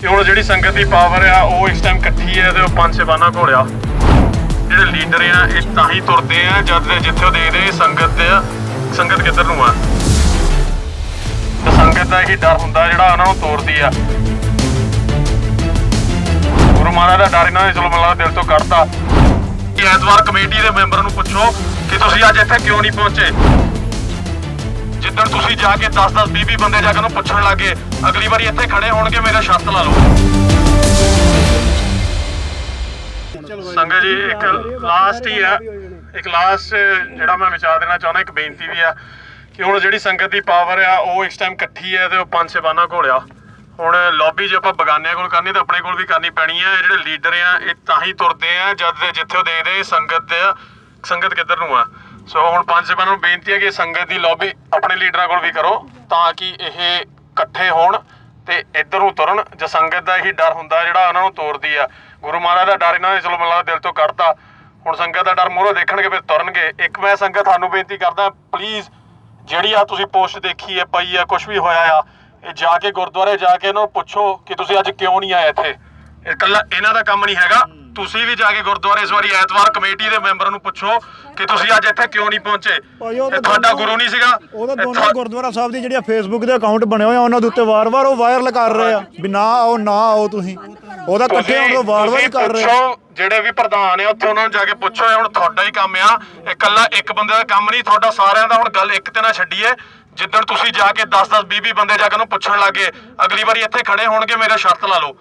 ਕਿ ਹੁਣ ਜਿਹੜੀ ਸੰਗਤ ਦੀ ਪਾਵਰ ਆ, ਉਹ ਇਸ ਟਾਈਮ ਇਕੱਠੀ ਹੈ ਤੇ ਉਹ ਪੰਜ ਸੇਵਾਨਾ ਘੋਲਿਆ ਜਿਹੜੇ ਲੀਡਰ ਆ, ਇਹ ਤਾਂ ਹੀ ਤੁਰਦੇ ਆ, ਜਦ ਦੇ ਜਿੱਥੇ ਉਹ ਦੇਖਦੇ ਸੰਗਤ ਦੇ ਸੰਗਤ ਕਿੱਧਰ ਨੂੰ ਆ? ਤੇ ਸੰਗਤ ਦਾ ਇਹੀ ਡਰ ਹੁੰਦਾ ਜਿਹੜਾ ਉਹਨਾਂ ਨੂੰ ਤੋਰਦੀ ਆ। ਗੁਰੂ ਮਹਾਰਾਜ ਦਾ ਡਰ ਇਹਨਾਂ ਨੇ ਚਲੋ ਮਤਲਬ ਦਿਲ ਤੋਂ ਕੱਢਤਾ ਕਿ ਐਤਵਾਰ ਕਮੇਟੀ ਦੇ ਮੈਂਬਰਾਂ ਨੂੰ ਪੁੱਛੋ ਕਿ ਤੁਸੀਂ ਅੱਜ ਇੱਥੇ ਕਿਉਂ ਨਹੀਂ ਪਹੁੰਚੇ? ਜਾ ਕੇ 10-10 20-20 ਬੰਦੇ ਜਾ ਕੇ ਉਹਨੂੰ ਪੁੱਛਣ ਲੱਗੇ, ਅਗਲੀ ਵਾਰੀ ਇੱਥੇ ਖੜੇ ਹੋਣਗੇ, ਮੇਰਾ ਸ਼ਰਤ ਲਾ ਲਓ। ਸੰਗਤ ਜੀ, ਇੱਕ ਲਾਸਟ ਹੀ ਆ। ਇੱਕ ਲਾਸਟ ਜਿਹੜਾ ਮੈਂ ਵਿਚਾਰ ਦੇਣਾ ਚਾਹੁੰਦਾ, ਇੱਕ ਬੇਨਤੀ ਵੀ ਆ ਕਿ ਹੁਣ ਜਿਹੜੀ ਸੰਗਤ ਦੀ ਪਾਵਰ ਆ, ਉਹ ਇਸ ਟਾਈਮ ਇਕੱਠੀ ਹੈ ਤੇ ਉਹ ਪੰਜ ਸੇਵਾਨਾ ਘੋਲਿਆ ਹੁਣ ਲੌਬੀ ਜੇ ਆਪਾਂ ਬਗਾਨਿਆਂ ਕੋਲ ਕਰਨੀ, ਤਾਂ ਆਪਣੇ ਕੋਲ ਵੀ ਕਰਨੀ ਪੈਣੀ ਆ। ਜਿਹੜੇ ਲੀਡਰ ਆ, ਇਹ ਤਾਂ ਹੀ ਤੁਰਦੇ ਆ, ਜਦ ਦੇ ਜਿੱਥੇ ਉਹ ਦੇਖਦੇ ਸੰਗਤ ਦੇ ਸੰਗਤ ਕਿੱਧਰ ਨੂੰ ਆ? ਸੋ ਹੁਣ ਪੰਜ ਸੇਵਾਨਾਂ ਨੂੰ ਬੇਨਤੀ ਹੈ ਕਿ ਸੰਗਤ ਦੀ ਲੌਬੀ ਆਪਣੇ ਲੀਡਰਾਂ ਕੋਲ ਵੀ ਕਰੋ ਤਾਂ ਕਿ ਇਹ ਇਕੱਠੇ ਹੋਣ ਤੇ ਇੱਧਰ ਨੂੰ ਤੁਰਨ, ਜੇ ਸੰਗਤ ਦਾ ਇਹੀ ਡਰ ਹੁੰਦਾ, ਜਿਹੜਾ ਉਹਨਾਂ ਨੂੰ ਤੋਰਦੀ ਆ। ਗੁਰੂ ਮਹਾਰਾਜ ਦਾ ਡਰ ਇਹਨਾਂ ਨੇ ਚਲੋ ਮੱਲਾ ਦਿਲ ਤੋਂ ਕੱਢਤਾ। ਹੁਣ ਸੰਗਤ ਦਾ ਡਰ ਮੂਹਰੋਂ ਦੇਖਣਗੇ ਫਿਰ ਤੁਰਨਗੇ। ਇੱਕ ਮੈਂ ਸੰਗਤ ਤੁਹਾਨੂੰ ਬੇਨਤੀ ਕਰਦਾ ਪਲੀਜ਼ ਜਿਹੜੀ ਆ ਤੁਸੀਂ ਪੋਸਟ ਦੇਖੀ ਹੈ, ਪਈ ਆ ਕੁਝ ਵੀ ਹੋਇਆ ਆ, ਇਹ ਜਾ ਕੇ ਗੁਰਦੁਆਰੇ ਜਾ ਕੇ ਇਹਨਾਂ ਨੂੰ ਪੁੱਛੋ ਕਿ ਤੁਸੀਂ ਅੱਜ ਕਿਉਂ ਨਹੀਂ ਆਏ ਇੱਥੇ। ਇਹ ਇਕੱਲਾ ਇਹਨਾਂ ਦਾ ਕੰਮ ਨਹੀਂ ਹੈਗਾ। ਤੁਸੀਂ ਵੀ ਜਾ ਕੇ ਗੁਰਦੁਆਰੇ ਇਸ ਵਾਰੀ ਐਤਵਾਰ ਕਮੇਟੀ ਦੇ ਮੈਂਬਰਾਂ ਨੂੰ ਪੁੱਛੋ ਕਿ ਤੁਸੀਂ ਅੱਜ ਇੱਥੇ ਕਿਉਂ ਨਹੀਂ ਪਹੁੰਚੇ। ਭਾਈ ਉਹ ਤਾਂ ਇਹ ਤੁਹਾਡਾ ਦੋਨੋਂ- ਗੁਰੂ ਨਹੀਂ ਸੀਗਾ। ਉਹ ਤਾਂ ਇਹ ਦੋਨੋਂ ਤੁਹਾ- ਗੁਰਦੁਆਰਾ ਸਾਹਿਬ ਦੀ ਜਿਹੜੀਆਂ ਫੇਸਬੁੱਕ ਦੇ ਅਕਾਊਂਟ ਬਣੇ ਹੋਏ ਆ ਉਹਨਾਂ ਦੇ ਉੱਤੇ ਵਾਰ-ਵਾਰ ਉਹ ਵਾਇਰਲ ਕਰ ਰਹੇ ਆ ਵੀ ਨਾ ਆਓ ਨਾ ਆਓ ਤੁਸੀਂ। ਉਹਦਾ ਇਕੱਠੇ ਹੋਣ ਤੋਂ ਵਾਰ-ਵਾਰ ਹੀ ਤੁਸੀਂ ਕਰ ਰਹੇ ਆ। ਪੁੱਛੋ ਜਿਹੜੇ ਵੀ ਪ੍ਰਧਾਨ ਆ ਉੱਥੇ ਉਹਨਾਂ ਨੂੰ ਜਾ ਕੇ ਪੁੱਛੋ ਇਹ ਹੁਣ ਤੁਹਾਡਾ ਹੀ ਕੰਮ ਆ। ਇਹ ਇਕੱਲਾ ਇੱਕ ਬੰਦੇ ਦਾ ਕੰਮ ਨਹੀਂ ਤੁਹਾਡਾ ਸਾਰਿਆਂ ਦਾ ਹੁਣ ਗੱਲ ਇੱਕ ਤੇ ਨਾ ਛੱਡੀਏ। ਜਿੱਦਣ ਤੁਸੀਂ ਜਾ ਕੇ 10-10 20-20 ਬੰਦੇ ਜਾ ਕੇ ਉਹਨੂੰ ਪੁੱਛਣ ਲੱਗੇ ਅਗਲੀ ਵਾਰੀ ਇੱਥੇ ਖੜੇ ਹੋਣਗੇ ਮੇਰਾ ਸ਼ਰਤ ਲਾ ਲਓ।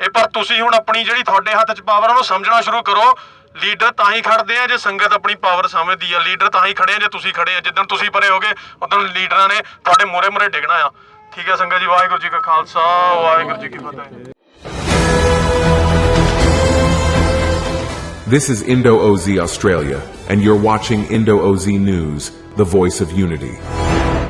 ਇਹ ਪਰ ਤੁਸੀਂ ਹੁਣ ਆਪਣੀ ਜਿਹੜੀ ਤੁਹਾਡੇ ਹੱਥ 'ਚ ਪਾਵਰ ਉਹਨੂੰ ਸਮਝਣਾ ਸ਼ੁਰੂ ਕਰੋ। ਲੀਡਰ ਤਾਂ ਹੀ ਖੜਦੇ ਆ ਜੇ ਸੰਗਤ ਆਪਣੀ ਪਾਵਰ ਸਮਝਦੀ ਆ। ਲੀਡਰ ਤਾਂ ਹੀ ਖੜੇ ਆ ਜੇ ਤੁਸੀਂ ਖੜੇ ਆ। ਜਿੱਦਣ ਤੁਸੀਂ ਪਰੇ ਹੋਗੇ ਉਦੋਂ ਲੀਡਰਾਂ ਨੇ ਤੁਹਾਡੇ ਮੋਰੇ ਮੋਰੇ ਡਿੱਗਣਾ ਆ। ਠੀਕ ਹੈ ਸੰਗਤ ਜੀ ਵਾਹਿਗੁਰੂ ਜੀ ਕਾ ਖਾਲਸਾ ਵਾਹਿਗੁਰੂ ਜੀ ਕੀ ਫਤਿਹ। This is Indo OZ Australia, and you're watching Indo OZ News, the voice of unity.